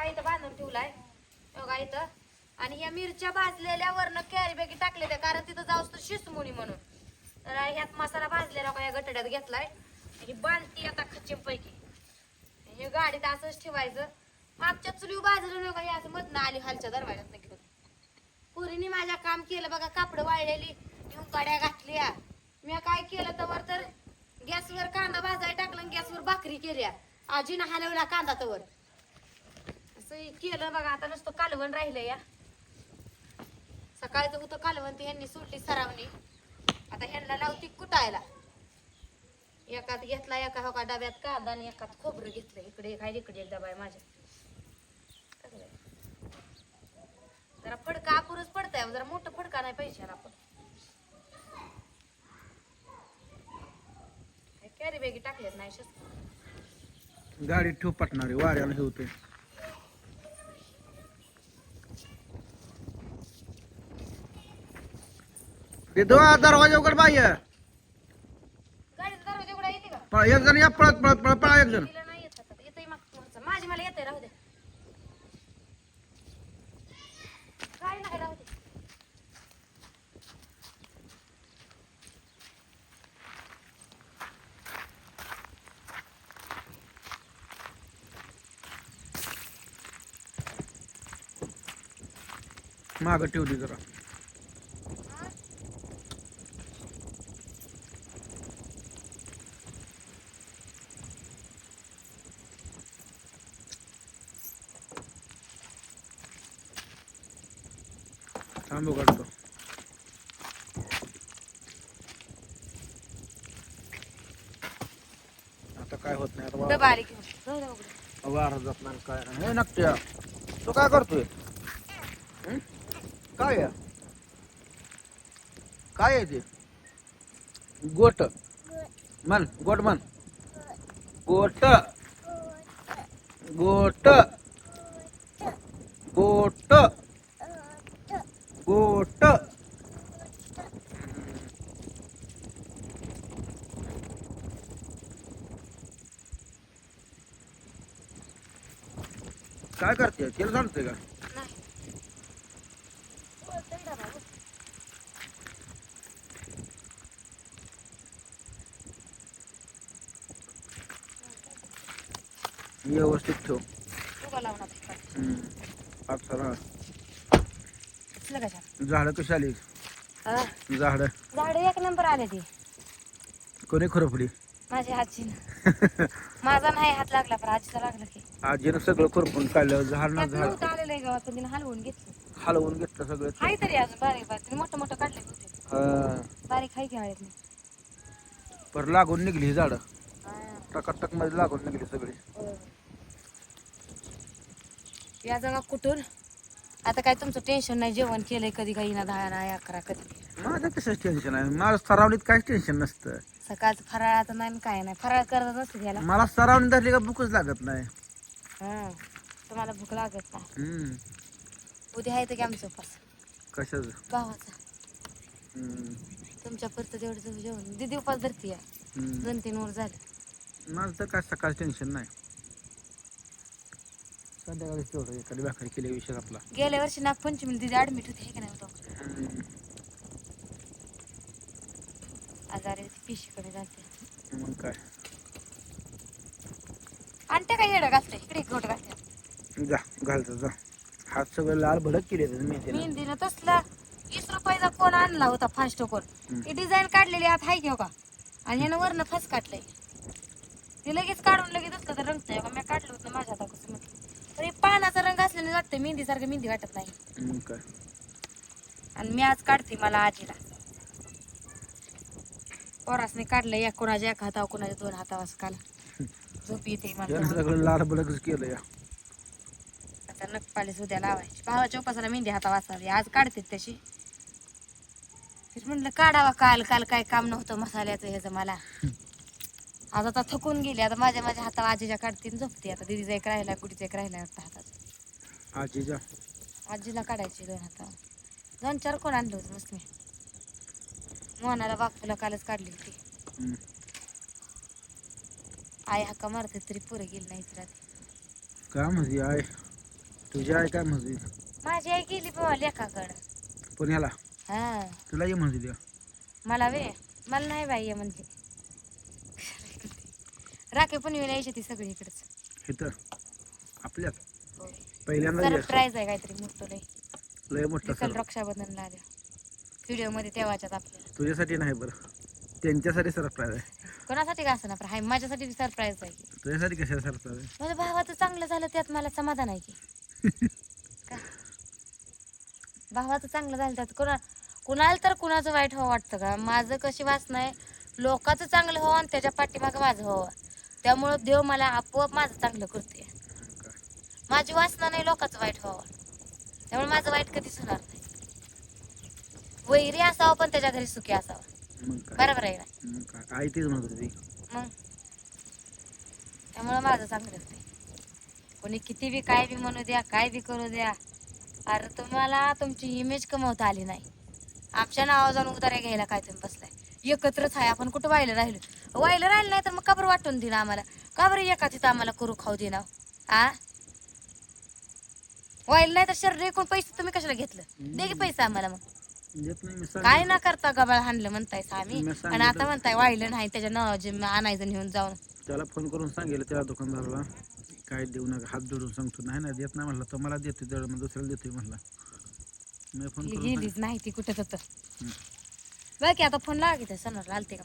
बघा इथं बांधून ठेवलाय. बघा इथं. आणि ह्या मिरच्या भाजलेल्या वरनं कॅरी बॅगी टाकलेल्या कारण तिथं जाऊस तर शिसमुनी म्हणून. तर ह्यात मसाला भाजलेला का या गटड्यात घेतलाय. ही बांधती आता खच्चीपैकी. हे गाडीत असंच ठेवायचं. मागच्या चुली भाजलं नका हे असं मधनं आली हालच्या दरवाज्यात घेऊन पुरीने माझ्या काम केलं बघा कापड वाळलेली नेऊन कड्या घातल्या. मी काय केलं तर तर गॅसवर कांदा भाजायला टाकला आणि गॅसवर भाकरी केल्या. आजीनं हलवला कांदा तवर. असं केलं बघा आता नुसतं कालवण राहिलं या. सकाळचं होतं कालवण ते ह्यांनी सुटली सरावणी आता ह्यांना लावती कुटायला. एकात घेतला एका हो का डब्यात कांदा आणि एकात खोबरं घेतलं इकडे काय इकडे एक डबा आहे माझ्या. जरा फडका अपुरच पडताय हो, जरा मोठं फडका नाही पाहिजे आपण. कॅरी बॅगी टाकल्यात नाही गाडी ठेव पटणारे वाऱ्याला ठेवते ते दो दरवाजा उघड बाह्य गाडीचा दरवाजा उघडा येते का? पळ- एक जण या पळत पळत पळत पळा एक जण. तिला नाही येत आता. येतंय मागचं माझी मला येतंय राहू द्या काय नाही राहू दे. माग ठेवली जरा. थांबू काढतो आता काय होत नाही आता बारीक जात नाही काय नाही हे नकट्या. तू काय करतोय? हं? काय आहे? काय आहे ते? गोट. मन गोट मन गोट. गोट. गोट. काय करते? तेल सांगते का. व्यवस्थित ठेव. छान? झाडं? कशी आली? हा. झाडं. झाडं एक नंबर आले ते. कोणी खुरपडी माझ्या आजीनं. माझा नाही हात लागला पण आजीचा लागला की. आजीनं सगळं खुरपून काढलं झाड ना झाड. आलेलं आहे तिने हलवून घेतलं. हलवून घेतलं सगळं. हाय तरी अजून बारीक मोठं मोठं काढले होते. हा. बारीक हाय नाही? पर लागून निघली ही झाडं. टकाटकमध्ये लागून निघली सगळी. या जागा कुठून? आता काय तुमचं टेन्शन नाही जेवण केलंय कधी काही ना दहा ना अकरा कधी? माझं कसं टेन्शन आहे. माझं सरावणीत काहीच टेन्शन नसतं. सकाळचं फराळाचं नाही आणि काय नाही. फराळ करत नसते त्याला मला सरावणी धरली का भूकच लागत नाही. हा तुम्हाला भूक लागत नाही. हम्म. उद्या आहे तर की आमचं उपास. कशाचं? भावाचा. तुमच्या पुरतं तेवढं तुम्ही जेवण. दिदी उपास धरती हम्म. दोन तीन वर झालं. माझं तर काय सकाळ टेन्शन नाही. संध्याकाळी तेवढं एखादी भाकरी केली विषय आपला. गेल्या वर्षी नागपंचमी दिदी ऍडमिट होती हे का नाही डॉक्टर हम्म. आजारी होती पिशी कमी जाते. मग काय? आणते काय येडं घालते इकडे गोट घालते. जा घालतो जा. हात सगळं लाल भडक केले मेहंदीनं मेहंदीनं तसला. वीस रुपयाचा कोण आणला होता फास्ट कोण. ती डिझाईन काढलेली आत हाय घेऊ का? आणि ह्यानं वरनं फस काढलंय. ते लगेच काढून लगेच असलं तर रंगतंय. का मी काढलं होतं माझ्या हाता कसं म्हटलं तरी पानाचा रंग असल्याने वाटतं मेहंदी सारखं मेहंदी वाटत नाही. मग काय? आणि मी आज काढते मला आजीला. पोरासने काढलं या कोणाच्या एक हातावर कोणाच्या दोन हातावर असं काल. झोप येते मला. यानं सगळं लाल भडकच केलं या. आता नखपालीस उद्या लावायची. भावाच्या उपासाला मेहंदी हाता वाचावी. आज काढते तशी. तेच म्हटलं काढावा काल काल काय काम नव्हतं मसाल्याचं ह्याचं मला. आज आता थकून गेली. आता माझ्या माझ्या हातावर आजीच्या काढते झोपते. आता दिदीचा एक राहिला गुडीचा एक राहिला वाटतं हाताचा आजीच्या आजीला काढायची दोन हातावर दोन चार कोण आणलं होतं मस्त मी. मोहनाला बापूला कालच काढली होती. हम्म. आई हक्का मारते तरी पुरे गेली नाही राहते काय म्हणते आय तुझी आई काय म्हणते माझी आई गेली बाबा लेखाकडं. पुण्याला? हा. तुला ये म्हणते ती. मला वे मला नाही बाई ये म्हणली राखे पण येऊन यायची ती सगळी इकडेच इथं? आपल्यात? पहिल्यांदा ये. सरप्राईज आहे काहीतरी मोठं लय. लय मोठं विकल सर रक्षाबंधनला आल्या. व्हिडिओमध्ये तेव्हाच्यात आपल्याला. तुझ्यासाठी नाही बरं. त्यांच्यासाठी सरप्राईज आहे. कोणासाठी का असं हाय माझ्यासाठी सरप्राईज आहे. तुझ्यासाठी कशाला सरप्राईज माझ्या भावाचं चांगलं झालं त्यात मला समाधान आहे की. का? भावाचं चांगलं झालं त्यात कोणा कुणाला तर कुणाचं वाईट हवं वाटतं का? माझं कशी वासना आहे लोकांचं चांगलं हवं आणि त्याच्या पाठीमागं माझं हवं. त्यामुळं देव मला आपोआप माझं चांगलं करते माझी वासना नाही लोकांचं वाईट व्हावं. त्यामुळे माझं वाईट कधीच होणार नाही. वैरी असावं पण त्याच्या घरी सुखी असावं. मग काय? बरोबर आहे ना? मग काय? आई तेच म्हणत होती. मग? त्यामुळं माझं चांगलं कोणी किती बी काय बी म्हणू द्या काय बी करू द्या अरे तुम्हाला तुमची इमेज कमवता आली नाही. आमच्या नावा जाऊन उतार्या घ्यायला काय तुम्ही बसलाय? एकत्रच आहे आपण कुठं व्हायला राहिलो? व्हायला राहिलं नाही तर मग काबर वाटून देणं आम्हाला? का बरं एका तिथं आम्हाला करू खाऊ देणं आ? व्हायला नाही तर शरीर एकूण पैसे तुम्ही कशाला घेतलं? दे की पैसे आम्हाला मग. देत नाही मी काय सांगितलं. ना करता गबाळ हाणलं म्हणताय आम्ही मी सांगितलं. आणि आता म्हणताय वाहिलं नाही त्याच्या नावाचे आणायचं नेऊन जाऊन. त्याला फोन करून सांगेल त्या दुकानदाराला काय देऊ नका हात जोडून सांगतो. नाही ना देत नाही म्हटलं तर मला देते जळ मग दुसऱ्याला देतोय म्हटलं मी फोन ती करून गेलीच नाही ती कुठं तर हम्म. बघ की आता फोन की त्या सणाला आलते का?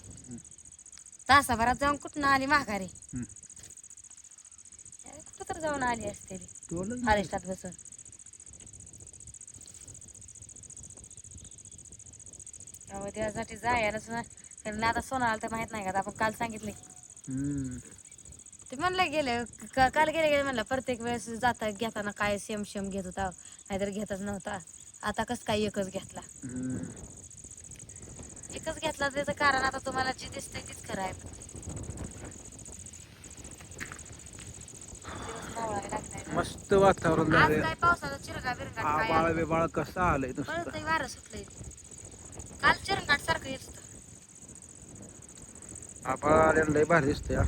तासाभरात जाऊन कुठं आली माघारी? हम्म. कुठं तर जाऊन आली असते ती. तोडलं ना. फारेस्टात बसून. त्यासाठी जायलाच नाही कारण आता सोनाला तर माहीत नाही का? आपण काल सांगितले. हम्म. ते म्हणलं गेले क- काल गेले गेले म्हणलं प्रत्येक वेळेस जाता घेताना काय सेम सेम घेत होता नाहीतर घेतच नव्हता. आता कस काय एकच घेतला? हम्म. एकच घेतला त्याचं कारण आता तुम्हाला जे दिसतंय तीच खरं आहे. दिवस मावळायला लागलाय ना. मस्त वातावरण आज काय पावसाचा चिरगा बिरगा काय आबाळ बिबाळ कसं आलंय परत नुसतं वारं सुटलंय. काल चिरंगाट सारखं येत होतं. आबाळ आल्यानं लय भारी दिसतंय हा.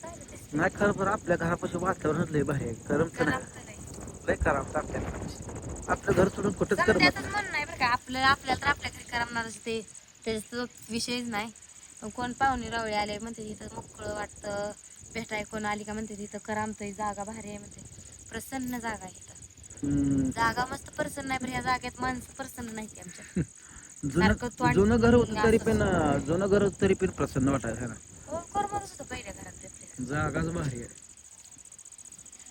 काय रे ते? नाही खरं बरं आपल्या घरापाशी वातावरणच लय भारी आहे. करमत नाही. लय करमत आपल्या आपलं घर सोडून कुठंच करमत नाही बरं. का. आपलं आपल्याला तर आपल्या घरी करमणारच ते. त्याचा विषयच नाही. कोण पाहुणे रावळे आले म्हणते तिथं मोकळं वाटतं. भेटाय कोण आली का म्हणते तिथं. करमतंय जागा भारी आहे म्हणते. प्रसन्न जागा आहे इथं. जागा मस्त प्रसन्न आहे पण ह्या जागेत माणसं प्रसन्न नाही आमच्या. जुनं सारखं तोंड जुनं घर होतं तरी. पण अं, जुनं घर होतं तरी पण प्रसन्न वाटायचं है ना हो करमतच होतं पहिल्या घरात त्यातल्या जागाच भारी आहे.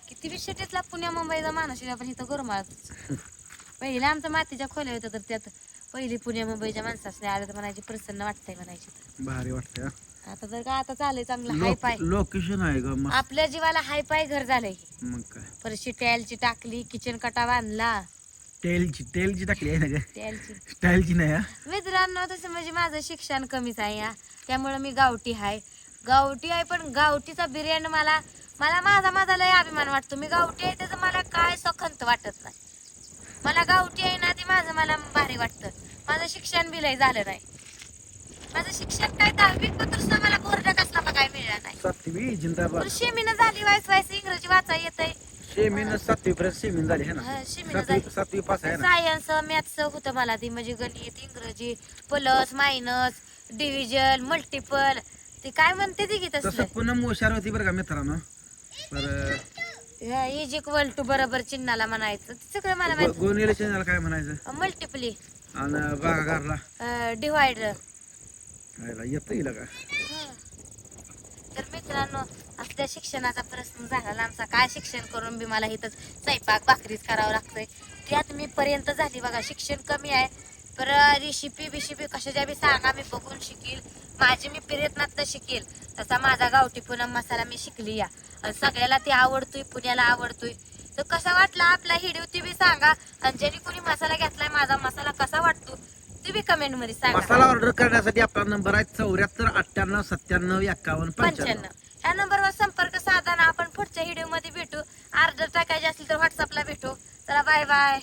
किती बी शेतीतला पुण्या मुंबईचा माणूस आहे, पण इथं गरमाळच पहिले आमच्या मातीच्या खोल्या होत्या तर त्यात पहिली पुण्या मुंबईच्या माणसाने आलं तर म्हणायची प्रसन्न वाटतंय म्हणायची. भारी वाटतंय हा. आता तर का आता चाललंय चांगलं हाय पाय लोक- लोकेशन आहे ग आपल्या जीवाला हाय पाय घर झालंय. मग काय? परत टायलची टाकली किचन कटा बांधला. टेलची टेलची टाकली आहे ना टायलची स्टाईलची नाही हा? मित्रांनो तसं म्हणजे माझं शिक्षण कमीच आहे या त्यामुळं मी गावठी आहे. गावठी आहे पण गावठीचा बिर्याणी मला मला माझा माझा लय अभिमान वाटतो. मी गावठी आहे त्याचं मला काय सखंत वाटत नाही. मला गावठी आहे ना ते माझं मला भारी वाटतं. माझं शिक्षण बी लय झालं नाही. माझं शिक्षण काय पण सुद्धा मला बोर्ड कसला बघायला मिळाला नाही. सातवी जिंदाबाद. पण शेमीनं झाली वायस वायस इंग्रजी वाचा येतंय. सेमीन सातवी पर्यंत सेमीन झाली है ना? हा, शेमीनं सातवी झाली. सातवी पास आहे ना? सायन्स मॅथ्स होतं मला ती म्हणजे गणित इंग्रजी प्लस मायनस डिव्हिजन मल्टिपल ते काय म्हणते ती की तसं तसलं पुन्हा हुशार होती बरं का मित्रांनो. इज इक्वल टू बरोबर चिन्हाला म्हणायचं ते सगळं मला माहीत. गोनेले चॅनल काय म्हणायचं? मल्टिपली आणि बागागारला डिवायडर येतं येईल का? तर मित्रांनो आपल्या शिक्षणाचा प्रश्न झाला ना आमचा. काय शिक्षण करून बी मला इथं स्वयंपाक भाकरीच करावं लागतंय. त्यात मी पर्यंत झाली बघा शिक्षण कमी आहे. पर रेसिपी बिशिपी कशाच्या बी सांगा मी बघून शिकील. माझी मी प्रयत्नात शिकेल. तसा माझा गावठी पुन्हा मसाला मी शिकली या. सगळ्याला ते आवडतोय पुण्याला आवडतोय. तर कसा वाटला आपला हिडिओ ती बी सांगा. आणि ज्यांनी कोणी मसाला घेतलाय माझा मसाला कसा वाटतो ते बी कमेंटमध्ये सांगा. मसाला ऑर्डर करण्यासाठी आपला नंबर आहे चौऱ्याहत्तर अठ्ठ्याण्णव सत्त्याण्णव एक्कावन्न पंच्याण्णव. या नंबरवर संपर्क साधा आपण पुढच्या व्हिडिओमध्ये भेटू. ऑर्डर टाकायची असेल तर व्हॉट्सअपला भेटू. चला बाय बाय